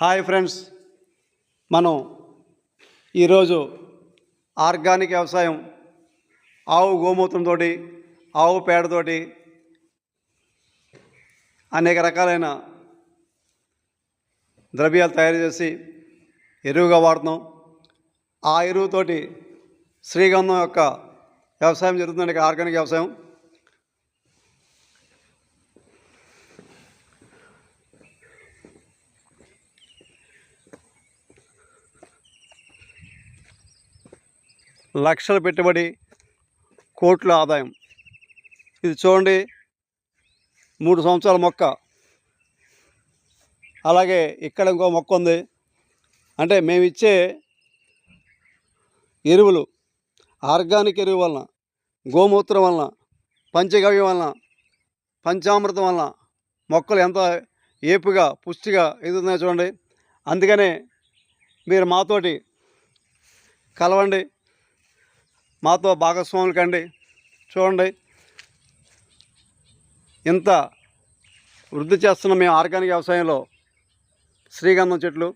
Hi friends. మనం ఈరోజు organic వ్యవసాయం ఆవు గోమూత్రంతో ఆవు పేడతోటి అనేక రకాలైన ద్రవ్యాలు తయారు చేసి ఎరువుగా వాడుతున్నాం. ఆ ఎరువుతోటి శ్రీగంధం యొక్క వ్యవసాయం జరుగుతుంది ఆర్గానిక్ వ్యవసాయం. లక్షల పెట్టుబడి కోట్ల ఆదాయం. ఇది చూడండి మూడు సంవత్సరాల మొక్క. అలాగే ఇక్కడ ఇంకో మొక్క ఉంది. అంటే మేము ఇచ్చే ఎరువులు ఆర్గానిక్ ఎరువు వలన గోమూత్రం వలన పంచగవ్యం వలన పంచామృతం వలన మొక్కలు ఎంత ఏపుగా పుష్టిగా ఎదుగుతున్నాయో చూడండి. అందుకనే మీరు మాతోటి కలవండి. మాతో భాగస్వాములు కండి. చూడండి. ఇంత వృద్ధి చేస్తున్న మేము ఆర్గానిక్ వ్యవసాయంలో శ్రీగంధం చెట్లు